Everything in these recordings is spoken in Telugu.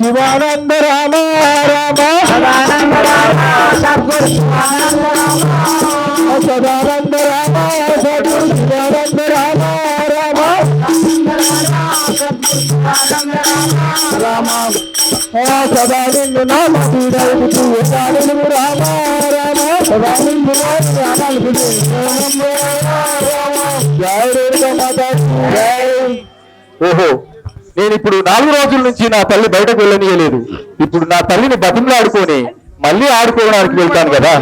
శివానంద రామ రామ సదానంద రామ సద్గురు శివానంద రామ సదానంద రామ సద్గురు శివానంద రామ రామ రామ నామ రామ రామ మాత ఓహో. నేను ఇప్పుడు నాలుగు రోజుల నుంచి నా తల్లి బయటకు వెళ్ళనీయలేదు. ఇప్పుడు నా తల్లిని బతిమలు ఆడుకొని మళ్ళీ ఆడుకోవడానికి వెళ్తాను కదా.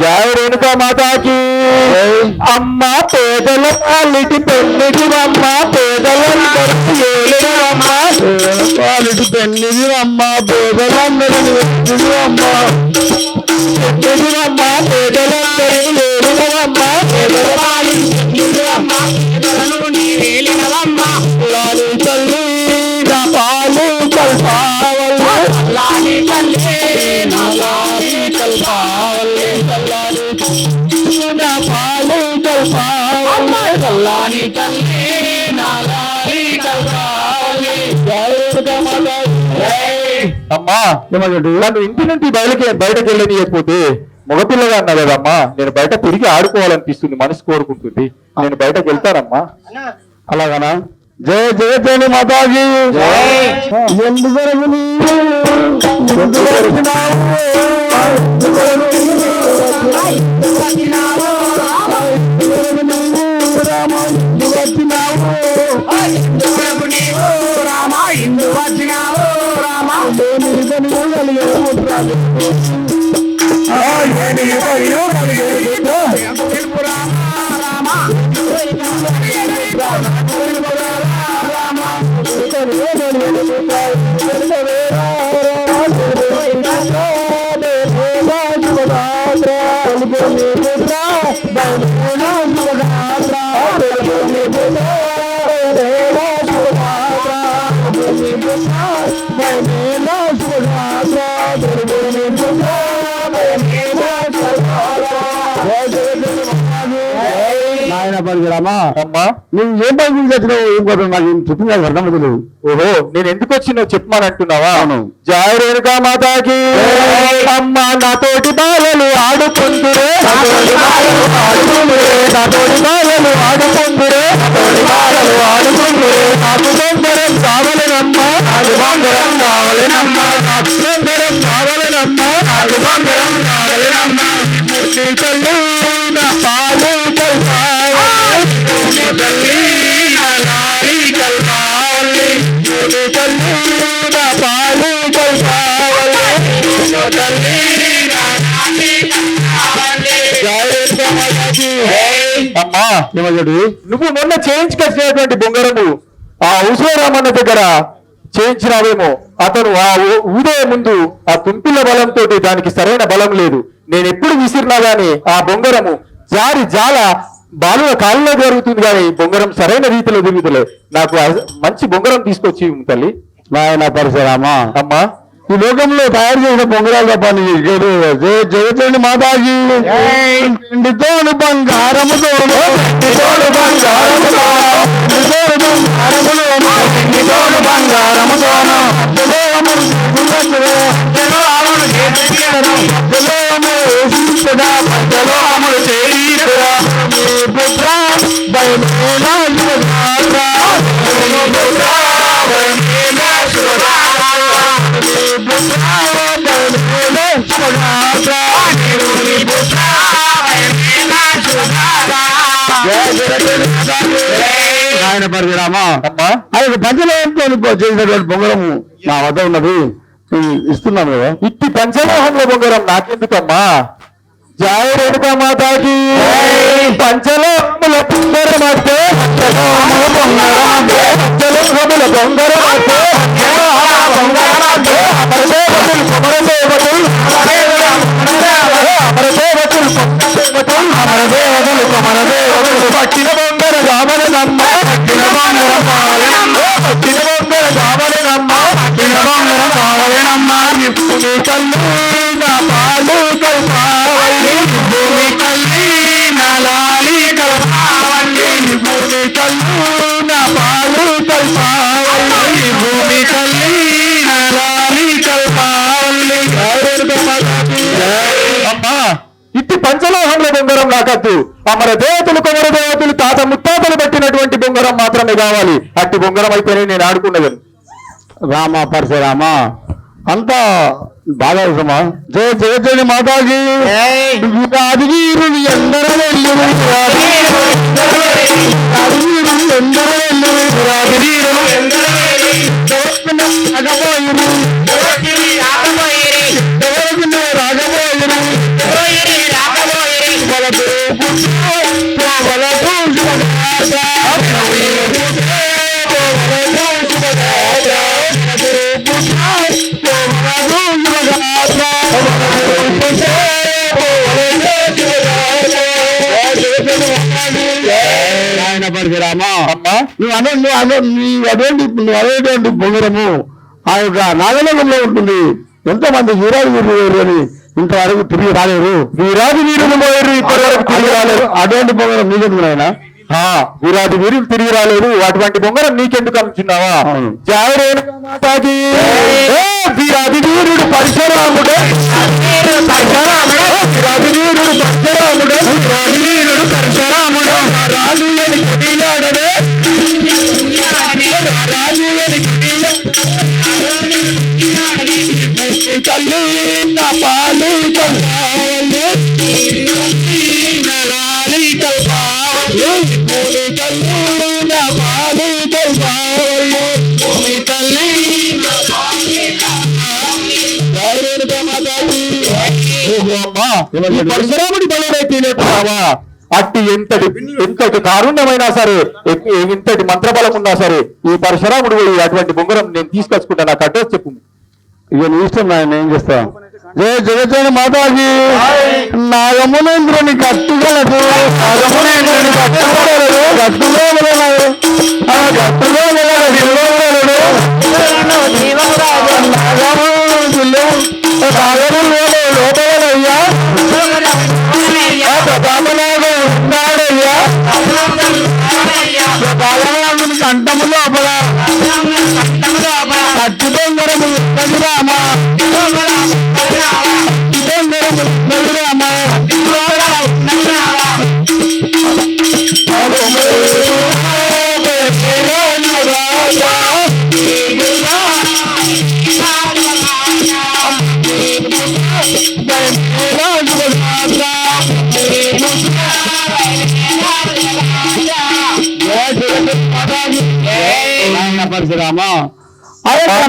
జయ రేణుకా మాతాకి. అమ్మ పేదల పాలిటి పెన్నిది అమ్మ ఏలిన అమ్మ పాలిటి పెన్నిది అమ్మ పేదలందరికీ ఏలిన అమ్మ అమ్మ పేదల పాలిటి అమ్మ లాలి తల్లి తల్లి పాలు తల్లి అమ్మా నన్ను ఇంటి నుండి బయటకి బయటకు వెళ్ళనియకపోతే మగపిల్లగా అన్నా కదమ్మా నేను బయట తిరిగి ఆడుకోవాలనిపిస్తుంది మనసు కోరుకుంటుంది. నేను బయటకు వెళ్తానమ్మా. అలాగనా? జయ జయ తేని మాతాజీ ఎందు వరకు నీవు ఎందు వరకు నావు ఎందు వరకు నీవు రామ ఎందు వచ్చినావు రామ Hey! నాయన పరిగిరామా అమ్మా. నువ్వు ఏం పని గురించి వచ్చినావు ఏం కొట్టు నాకు ఏం చెప్పింది నాకు అర్థం తెలియదు ఓహో నేను ఎందుకు వచ్చినో చెప్పమనంటున్నావా? అవును. జయ రేణుకా మాతాకి. అమ్మ నాతోటి బాలలు ఆడుకుందురే. నాతోటి బాలలు ఆడుకుందురే. నాతోటి బాలలు ఆడుకుందురే. నాతోటి బాలలు ఆడుకుందురే. నాకు బొందరం కావలనమ్మా. నాకు బొందరం కావలనమ్మా. నాకు బొందరం కావలనమ్మా. నాకు బొందరం కావలనమ్మా. అమ్మా నువ్వు మొన్న చేయించుకొచ్చినటువంటి బొంగరము ఆ ఉసోరామన్న దగ్గర చేయించినావేమో. అతను ఆ ఊదే ముందు ఆ తుంపిల బలంతో దానికి సరైన బలం లేదు. నేను ఎప్పుడు విసిరినా గాని ఆ బొంగరము జారి జాల బాలుల కాళ్ళలో జరుగుతుంది కానీ బొంగరం సరైన రీతిలో తిరుగుతలే నాకు మంచి బొంగరం తీసుకొచ్చి తల్లి. నాయన పరిసరామా అమ్మా. ఈ లోకంలో తయారు చేసిన పొంగరాలు తప్ప జయచండి మాతాజీ. జయము గుణతులు జయరాముడు చేతికిరను జయము యేసుడా జయరాముడు చేతికిరా నీ పుత్ర బయలునా ఆయన పరిగరామా అమ్మా ఆయన పంచలోహంతో చేసినటువంటి బొంగరం నా వద్ద ఉన్నది. ఇస్తున్నాను కదా. ఇట్టి పంచలోహంలో బొంగరం నాకెందుకమ్మా? జయ రేణుకా మాతాకి. పంచలోహముల బొంగరమస్తే పంచలోహముల బొంగరమస్తే పంచలోహముల బొంగరమస్తే బొంగరమస్తే అమరదేవతులు కొమరదేవతులు అమరదేవతులు కొమరదేవతులు అమరదేవతులు కొమరదేవతులు పట్టిన బొంగర రామనమ్మ పట్టిన బొంగర కావలనమ్మ పట్టిన బొంగర కావలనమ్మ పట్టిన బొంగర కావలనమ్మ నిప్పుని కల్లు నా పాలు కల్పావల్లి కల్పావల్లి ఇట్టి పంచలోహంలో బొంగరం నాకద్దు. అమర దేవతలు కొమర దేవతలు తాత ముత్తాతలు పెట్టినటువంటి బొంగరం మాత్రమే కావాలి. అట్టి బొంగరం అయితేనే నేను ఆడుకున్నదని. రామ పరశురామా. అంతా బాగా జయ జగజ్జని మాతాకి రాజవీరులు ఎందరో పరిశరామా అమ్మా. నువ్వు అన నువ్వు అన నువ్వు అదేంటి నువ్వు అదేటువంటి బొంగరము? ఆ యొక్క నాగలోకంలో ఉంటుంది. ఎంతో మంది వీరాలు వీరులు అని ఇంతవరకు తిరిగి రాలేరు తిరిగి రాలేరు అటువంటి బొంగరం? నీకెందుకు నాయన? ఆ, వీరాది వీరులు తిరిగి రాలేదు అటువంటి బొంగరం నీకెందుకు అనుచున్నావా అవును. జయ రేణుకా మాతాజీ ఏ, వీరాది వీరుడు పరశురాముడు పరశురాముడు వీరాది వీరుడు పరశురాముడు వీరాది వీరుడు పరశురాముడు రాజు అని కొనియాడడే రాజు అని తల్లి నా పాలు కల్లాలి నలాలి కల్పాలి తల్లి నా పాలు కల్పాలి పూలి తల్లి పరశురాముడి బలమైతే అట్టి ఎంతటి ఎంతటి కారుణ్యమైనా సరే ఎ- ఎంతటి మంత్రబలం ఉన్నా సరే ఈ పరశురాముడు అటువంటి బొంగరం నేను తీసుకొచ్చుకుంటా నాకు అడ్రస్ చెప్పు. ఇక నీ ఇష్టం నాయన ఏం చేస్తాను జయ జగజన మాతాజీ. నాగమునేంద్రుని కట్టుగలదు నాగమునేంద్రుని కట్టుగలదు కట్టుగలదు ఆ కట్టుగలదు విలువగలడు నాగములు లోపలయ్యా ఉన్నాడయ్యా. ప్రతాపనాథుని కంఠము లోపల కట్టు బొంగరము కదిరామా బొంగరము కదిరామా పరశురామా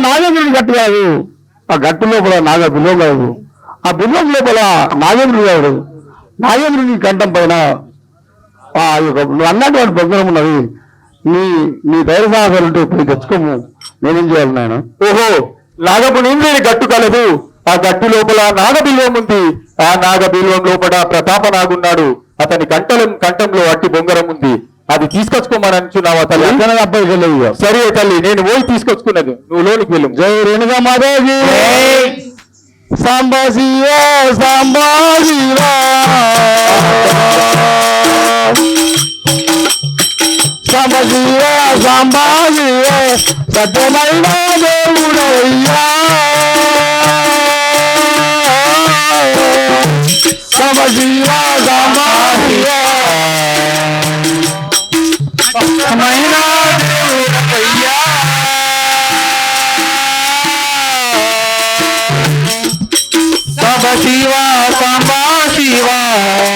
నాగేంద్రుడి గట్టు కాదు ఆ గట్టు లోపల నాగ బిల్వం కాదు ఆ బిల్వం లోపల నాగేంద్రుడు కాదు నాగేంద్రుడి కంఠం పైన ఆ యొక్క నువ్వు అన్నటువంటి బొగ్గరం ఉన్నది. నీ నీ ధైర్య సాహసాలు ఉంటే పోయి తెచ్చుకోము. నేనేం చేయాలి నాయన? ఓహో నాగపు నిందేని గట్టు కలదు. ఆ గట్టు లోపల నాగబిల్వం ఉంది. ఆ నాగబిల్వం లోపల ప్రతాప నాగున్నాడు అతని కంఠలం కంఠంలో అట్టి బొంగరం ఉంది. అది తీసుకొచ్చుకోమని అంటున్నావా తల్లి? అబ్బాయి సరే తల్లి నేను పోయి తీసుకొచ్చుకున్నది. నువ్వు లోనికి వెళ్ళు. జై రేణుగా శివా సాంబ శివా సాంబా శివా సత్యమైన దేవుడయ్యా. Shiva Shiva, Shiva, Shiva, Shiva,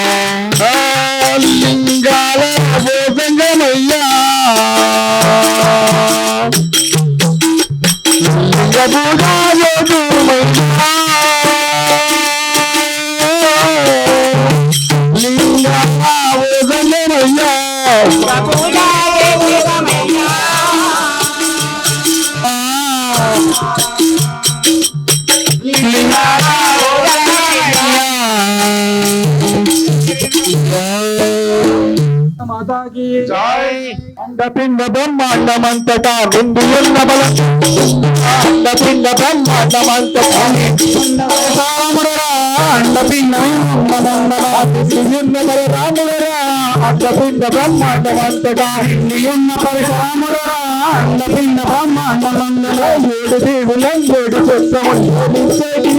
అండపిండ బ్రహ్మాండమంతటా నిండి ఉన్న బలం అండపిండ బ్రహ్మాండమంతటా రాముడరా అండపిండ రాముడరా అండపిండ బ్రహ్మాండమంతటా నిండి ఉన్న పరశురాముడరా అండపిండ బ్రహ్మాండమంతటా ఏడు దేవులం ఏడు చిత్రములు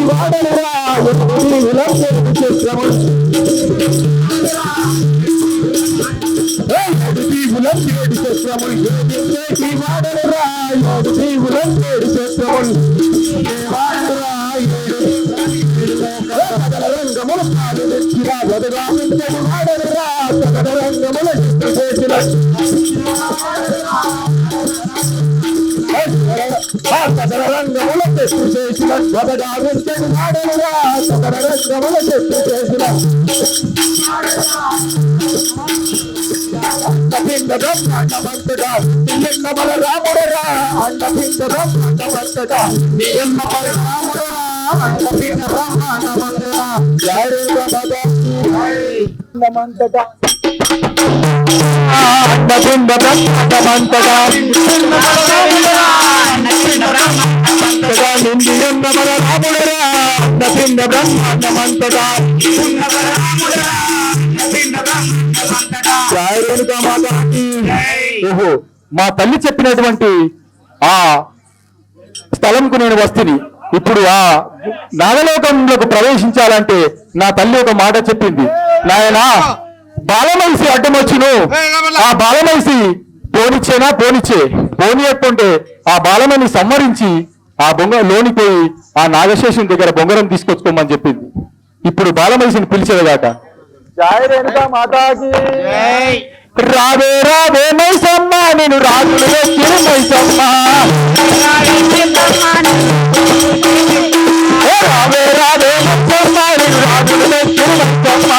వాడలరా ఏడు దేవులం ఏడు చిత్రములు చేసిన అండపించడం అండవంతుడా నీయన్న బలరాముడురా అండపించడం అండవంతుడా నీయన్న బలరాముడురా అండపించడం అండవంతుడా జయ బాబా అండపించడం అండవంతుడా నీయన్న బలరాముడురా నిండి ఎన్న బలరాముడురా అండపించడం అండవంతుడా ఓహో మా తల్లి చెప్పినటువంటి ఆ స్థలంకు నేను వస్తుని. ఇప్పుడు ఆ నాగలోకంలోకి ప్రవేశించాలంటే నా తల్లి ఒక మాట చెప్పింది. నాయనా బాలమనిషి అడ్డమొచ్చును. ఆ బాలమనిషి పోనిచ్చేనా? పోనిచ్చే. పోనీయకుంటే ఆ బాలమని సంహరించి ఆ బొంగ లోనిపోయి ఆ నాగశేషుని దగ్గర బొంగరం తీసుకొచ్చుకోమని చెప్పింది. ఇప్పుడు బాలమనిషిని పిలిచేదాక జాయ రేణుకా మాతాకి రావే రావే మైసమ్మ నేను రాజులు వచ్చిన మైసమ్మ ఏ రావే రావే మైసమ్మ నేను రాజులు వచ్చిన మైసమ్మ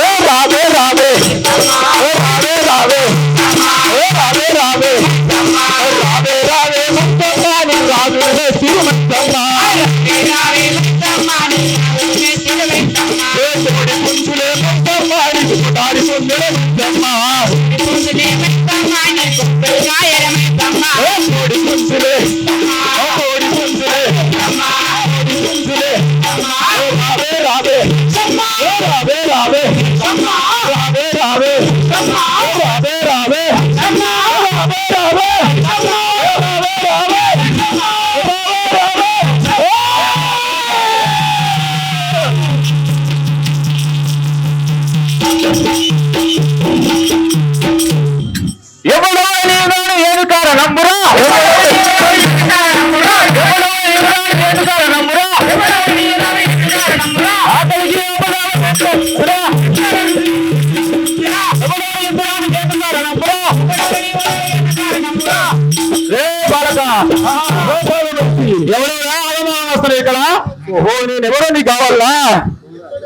ఏ రావే రావే ఏ రావే రావే ఏ రావే రావే ఏ రావే రావే మైసమ్మ నేను రాజులు వచ్చిన మైసమ్మ Hey!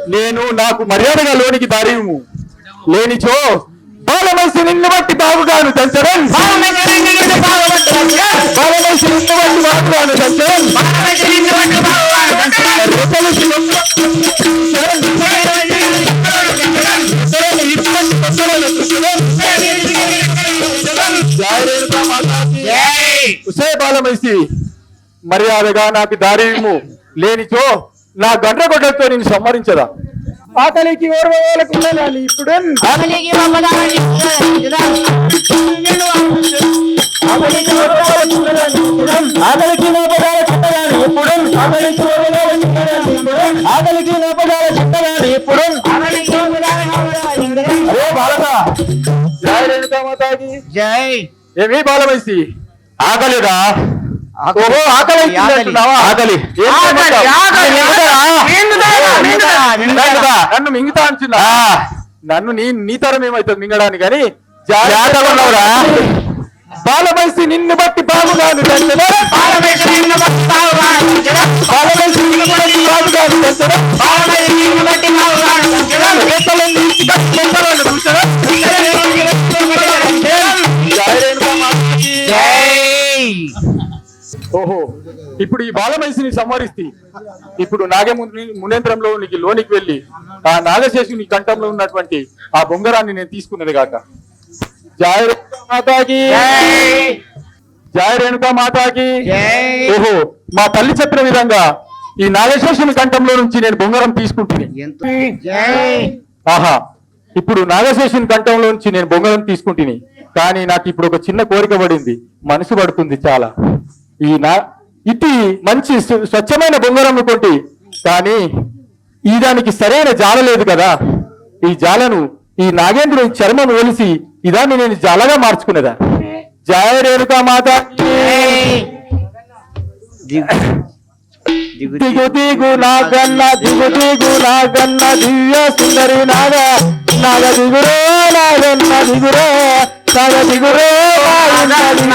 నేను నాకు మర్యాదగా లోనికి దారి లేనిచో చో నిన్ను బట్టి బాగుగాను సంచరన్ బాలమసి నిన్ను బట్టి బాగుగాను సంచరన్ ఉసే బాలమసి మర్యాదగా నాకు దారి లేనిచో నా గంట గొడ్డలతో నేను సంహరించదా? ఆకలికి ఇప్పుడు? ఆకలికి ఇప్పుడు? ఆకలికి ఓర్వగాల చిట్టగాడు ఇప్పుడు? అరే బాలక! జై రేణుకా జై. ఏమి బాలమేసి ఆకలిదా ఆకలి. నన్ను మింగుతా అంటున్నా. నన్ను నీ నీ తరం ఏమైతుంది మింగడానికి? కానీ జాగ్రత్తగా ఉన్నావురా. బాలవయసి నిన్ను బట్టి బాగుగాను బాలవయసి నిన్ను బట్టి బాగుగాను బాగుగాను బాలవయసి నిన్ను బట్టి ఇప్పుడు ఈ బాలమైసిని సంహరిస్తే ఇప్పుడు నాగముని మునేంద్రంలో నీకు లోనికి వెళ్ళి ఆ నాగశేషుని కంఠంలో ఉన్నటువంటి ఆ బొంగరాన్ని నేను తీసుకున్నది కాక. జయ మాతాకి జయ రేణుకా మాతాకి ఓహో మా తల్లి చెప్పిన విధంగా ఈ నాగశేషుని కంఠంలో నుంచి నేను బొంగరం తీసుకుంటుంది ఆహా ఇప్పుడు నాగశేషుని కంఠంలో నుంచి నేను బొంగరం తీసుకుంటుని కానీ నాకు ఇప్పుడు ఒక చిన్న కోరిక పడింది. మనసు పడుతుంది చాలా. ఈ నా ఇట్టి మంచి స్వ- స్వచ్ఛమైన బొంగరం కొట్టి కానీ ఈ దానికి సరైన జాల లేదు కదా. ఈ జాలను ఈ నాగేంద్రుని చర్మం ఒలిసి ఇదాన్ని నేను జాలగా మార్చుకునేదా? జయ రేణుకా మాత దిగు దిగు నాగన్న దిగు దిగు నాగన్న దివ్య సుందరి నాగ. నాగ దిగురో నాగన్న దిగురో నాగ దిగురో నాగన్న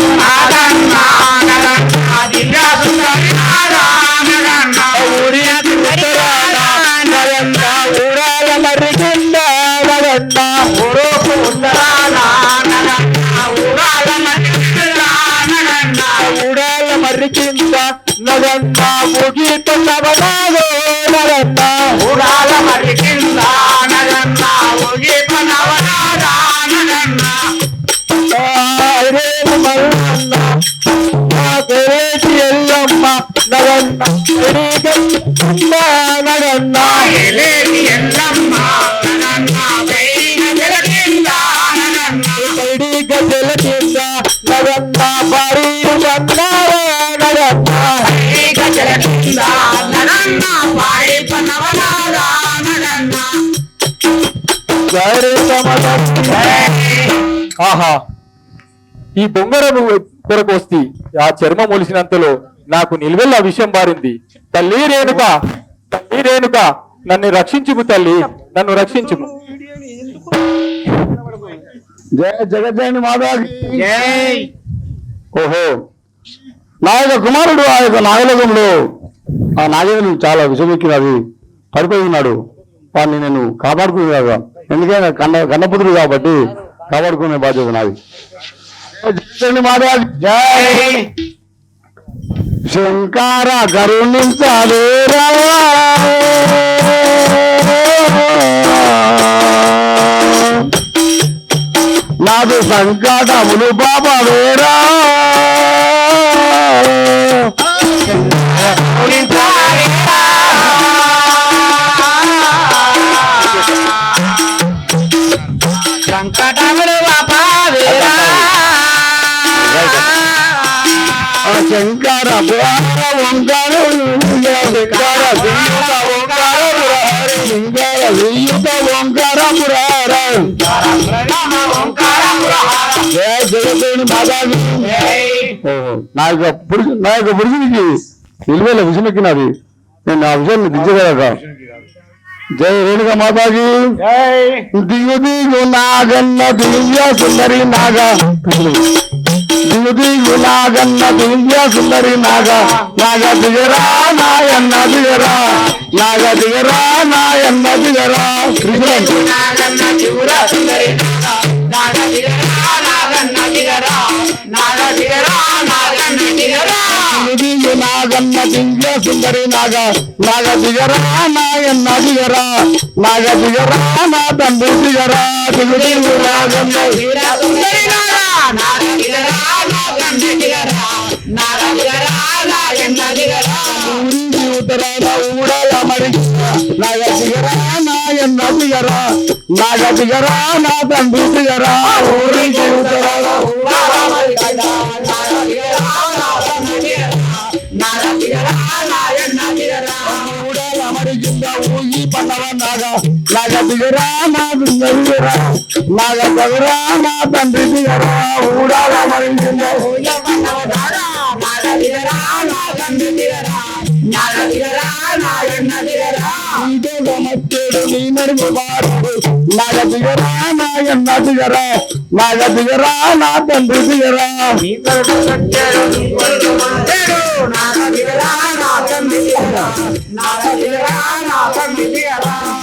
நடந்தா முகி தொட்டவனாக நடந்தா ఆహా. ఈ బొంగరము కొరకు వస్తే ఆ చర్మం ఒలిసినంతలో నాకు నిల్వెల్ల విషయం బారింది తల్లి రేణుక తల్లి రేణుక నన్ను రక్షించుము తల్లి నన్ను రక్షించుము. జయ జగజ్జయని మాధవ్ జై. ఓహో. నా యొక్క కుమారుడు ఆ యొక్క నాగలోకంలో ఆ నాగేంద్రుడు చాలా విషమెక్కినది పడిపోయి ఉన్నాడు. వాడిని నేను కాపాడుకునేదాగా ఎందుకంటే కన్న కన్నపుత్రుడు కాబట్టి కాపాడుకునే బాధ్యత నాది. జగజ్జనని మాధవ్ జై. శంకార కరుణించాలేరా నాదు సంకటములు బాబా లింగార వియ్యుత ఓంకార పురార లింగార వియ్యుత ఓంకార పురార జయ జగదేవుని మాదావి నా యొక్క పురుషు నా యొక్క పురుషునికి విలువైన విషయం ఎక్కినది. నేను ఆ విషయాన్ని దించగలగా. జై రేణుగా మాతాజీ. దిగు దిగు నాగన్న దివ్య సుందరి నాగా. దిగులాగన్న దివ్య సుందరి నాగ. నాగ దిగరా నాయన్న దిగరా. నాగ దిగరా నాయన్న దిగరా. నాగన్న దివ్య సుందరి నాగ. నాగ దిగరా నాయన్న దిగరా. నాగ దిగరా నా తండ్రి దిగరా. దిగుడు నాగన్న దిగరా సుందరి నాగ. நாகதிகரா நான் தன் வீசுகிறா ஊரின் நகத்துகிறாமா பின்னருகிறா நகத்துகிறாமா தன்றி திகரா ஊடாக மறைந்த நகத்துகிறா நான் என்ன திகரா நகத்துகிறா நான் தன்றி திகரா நீ நாகதிகரா நாகம் நாகதிகரா நாகம்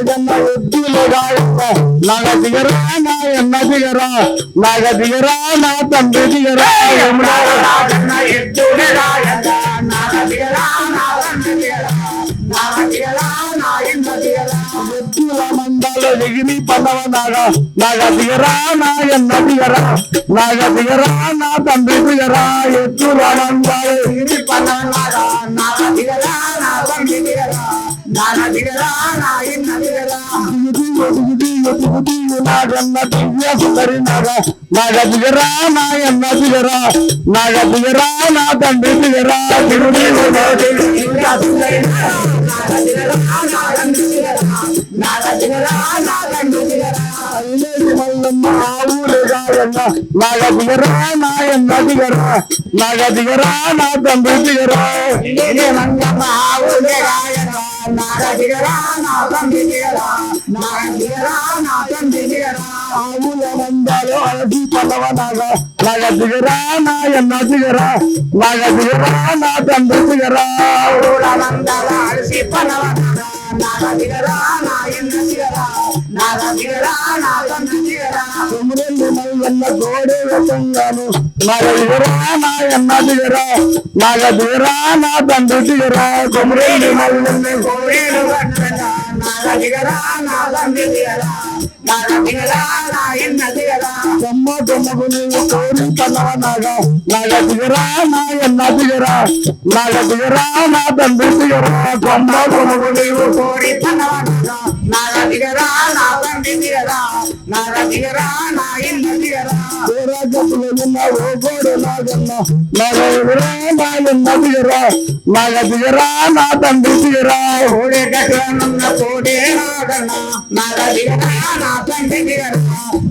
నాగన్న ఎద్దుడే రాయగా నాడ దిగరా నా తండ్రి దిగరా నాడ దిగరా నా ఇన్న దిగరా ఎత్తుల మందాల ఎగిరి పల్లవ నాగ నాగ దిగరా నాయన్న దిగరా నాగ దిగరా నా తండ్రి దిగరా ఎత్తుల మందాల ఇది పల్లనారా నాడ దిగరా నా తండ్రి దిగరా నాడ నాగన్న దివ్య సుందరి నాగ నాగ దిగరా నాయన్న దిగరా నాగ దిగరా నా తండ్రి దిగరా మల్లమ్మ ఆవులు నాగ దిగరా నాయన్న దిగరా నాగ దిగరా నా తండ్రి దిగరా అలసి పల్లవ నాగ నాగ దిగరా నాయన్న దిగరా నాగ దిగరా నా తండ్రి దిగరా కొమురెల్లి మల్లన్న గోడే వెతంగాను నాగ దిగరా నాయన్న దిగరా నాగ దిగరా నా తండ్రి దిగరా కొమురెల్లి మల్లన్న కోడేలు కట్టరా నాగ దిగరా నాగ దిగరా నాగ దిగరా నా ఎన్న దిగరా కొమ్మ కొమ్మకు నీవు కోరి పల్లవ నాగ నాగ దిగరా నాయన్న దిగరా నాగ దిగరా నా తండ్రి దిగరా కొమ్మ కొమ్మకు నీవు కోడి పనవనగా నాగ దిగరా నా తండ్రి దిగరా నాగ దిగరా నా ఎన్న దిగరా రాజపులో ఉన్న ఓ గోడు నాగన్న నాగ దిగరా నా తండ్రి దిగరా గట్లనున్న నాగ దిగరా నా తండ్రి దిగరా నాగ దిగరా నా ఎన్న దిగరా నాగన్న నాగ దిగరా నా తండ్రి దిగరా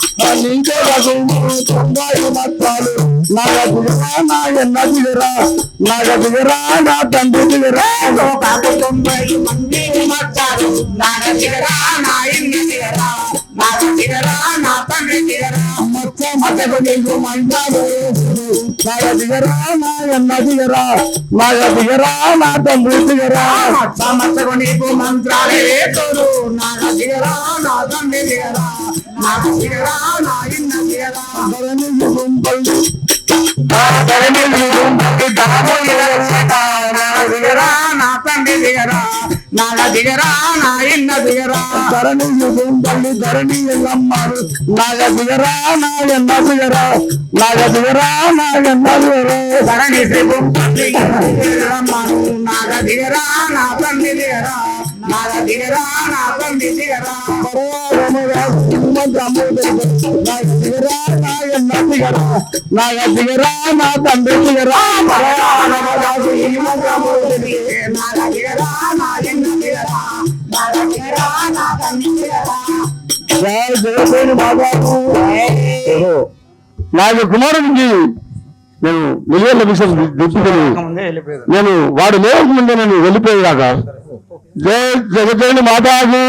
తులైనా నాగ దిగరా నా తండ్రి దిగరా నాగ దిగరా నా ఎన్న దిగరా నీకే తొంభై మత్తాలు నాగ దిగరా నాయన్న దిగరా నాగ దిగరా నా తండ్రి దిగరా లోకాకు తొంభై మంది మచ్చారు నాగ దిగరా నా ఎన్న దిగరా నాగ దిగరా నా తండ్రి దిగరా మచ్చ మతకు నీకు మంటాడు నాగ దిగరా నాయన్న దిగరా నాగ దిగరా నా తండ్రి దిగరా సమస్యకు నీకు మంత్రాలే తోడు నాగ దిగరా నా తండ్రి దిగరా నాగ దిగరా నా ఇన్న దిగరా ధరణి గుంపల్లి దిగరా నా తండ్రి దిగరా నాగ దిగరా నా ఇన్న దిగరా ధరణి గుంపల్లి ధరణి ఎల్లమ్మారు నాగ దిగరా నాయన్న దిగరా నాగ దిగరా నాయన్న దిగరా ధరణి శ్రీభూం రమ్మను నాగ దిగరా నా తండ్రి దిగరా నా తండ్రి దిగరా నాగ దిగరా నా తండ్రి దిగరా నాగ దిగరా నా ఇన్న దిగరా నాగ దిగరా నా తండ్రి దిగరా జయ జయసేని బాబాకు నా యొక్క కుమారుడికి నేను మిలియన్ల విషయం నేను వాడు లేకముందే నేను వెళ్ళిపోయేదాకా జయ జగజయని మాతాకు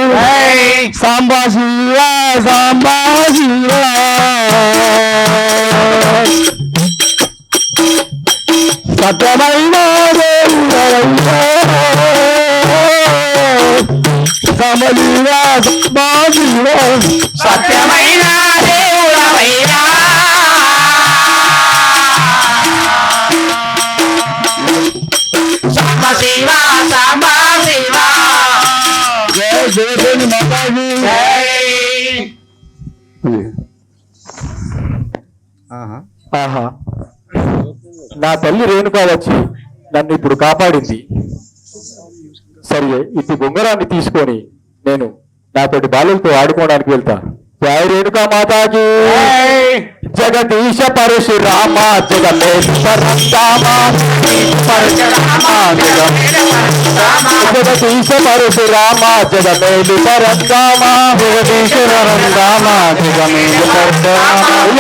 సాంబా శివ సాంబా శివ. సత్యమైన. సమలీలా సాంబా శివ. సత్యమైన ఆహా. నా తల్లి రేణుకా వచ్చి నన్ను ఇప్పుడు కాపాడింది. సరే ఇటు బొంగరాన్ని తీసుకొని నేను నాతోటి బాలులతో ఆడుకోవడానికి వెళ్తాను జయ రేణుకా మాతాకి జగదీశ పరశురామ జగమేశ రామ జగదీశ పరశురామ జగమేలు పరంగామ జగదీశ పరంగామ జగమేలు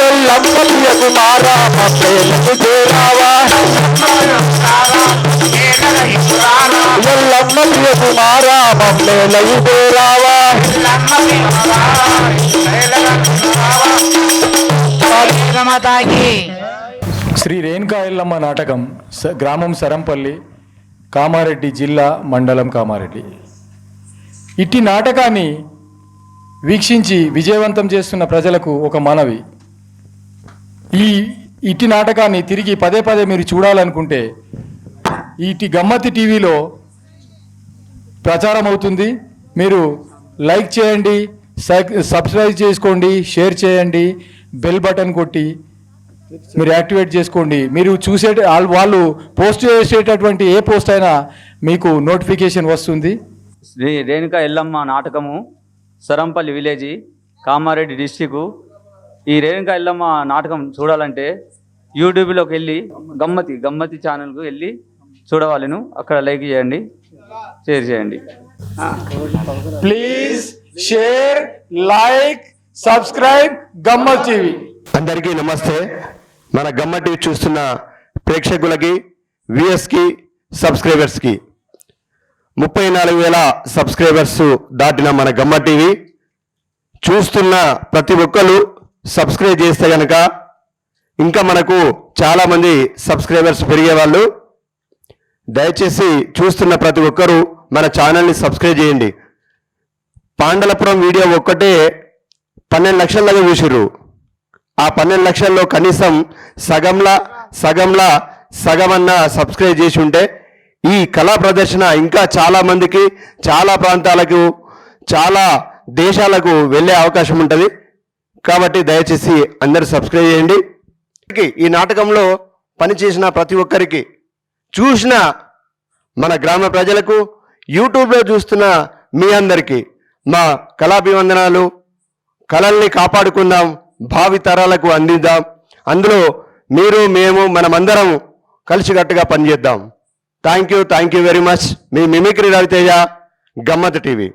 ఎల్లమ్మ ప్రియ కుమార ప్రేమకు చేరావా. ఎల్లమ్మ ప్రియ కుమార మమ్మేలయు శ్రీ రేణుకా ఎల్లమ్మ నాటకం గ్రామం సరంపల్లి కామారెడ్డి జిల్లా మండలం కామారెడ్డి. ఇట్టి నాటకాన్ని వీక్షించి విజయవంతం చేస్తున్న ప్రజలకు ఒక మనవి. ఈ ఇట్టి నాటకాన్ని తిరిగి పదే పదే మీరు చూడాలనుకుంటే ఈ గమ్మతి టీవీలో ప్రచారం అవుతుంది మీరు లైక్ చేయండి సబ్స్క్రైబ్ చేసుకోండి షేర్ చేయండి బెల్ బటన్ కొట్టి మీరు యాక్టివేట్ చేసుకోండి. మీరు చూసే వాళ్ళు పోస్ట్ చేసేటటువంటి ఏ పోస్ట్ అయినా మీకు నోటిఫికేషన్ వస్తుంది. శ్రీ రేణుక ఎల్లమ్మ నాటకము సరంపల్లి విలేజీ కామారెడ్డి డిస్టిక్ ఈ రేణుక ఎల్లమ్మ నాటకం చూడాలంటే యూట్యూబ్లోకి వెళ్ళి గమ్మతి గమ్మతి ఛానల్కు వెళ్ళి చూడవాలను అక్కడ లైక్ చేయండి షేర్ చేయండి. Please share like subscribe Gammat TV. అందరికీ నమస్తే. మన గమ్మ టీవీ చూస్తున్న ప్రేక్షకులకి వ్యూయర్స్కి సబ్స్క్రైబర్స్కి. ముప్పై నాలుగు వేల సబ్స్క్రైబర్స్ దాటిన మన గమ్మ టీవీ. చూస్తున్న ప్రతి ఒక్కరు సబ్స్క్రైబ్ చేస్తే గనక ఇంకా మనకు చాలామంది సబ్స్క్రైబర్స్ పెరిగేవాళ్ళు. దయచేసి చూస్తున్న ప్రతి ఒక్కరూ మన ఛానల్ని సబ్స్క్రైబ్ చేయండి. పాండలపురం వీడియో ఒక్కటే పన్నెండు లక్షల దాకా చూసిర్రు. ఆ పన్నెండు లక్షల్లో కనీసం సగంలా సగంలా సగమన్నా సబ్స్క్రైబ్ చేసి ఉంటే ఈ కళా ప్రదర్శన ఇంకా చాలా మందికి చాలా ప్రాంతాలకు చాలా దేశాలకు వెళ్ళే అవకాశం ఉంటుంది. కాబట్టి దయచేసి అందరు సబ్స్క్రైబ్ చేయండి. ఈ నాటకంలో పనిచేసిన ప్రతి ఒక్కరికి చూసిన మన గ్రామ ప్రజలకు యూట్యూబ్లో చూస్తున్న మీ అందరికీ మా కళాభివందనాలు. కళల్ని కాపాడుకుందాం భావితరాలకు అందిద్దాం. అందులో మీరు మేము మనమందరం కలిసికట్టుగా పనిచేద్దాం. Thank you thank you very much me mimicry Raviteja గమ్మత్ టీవీ.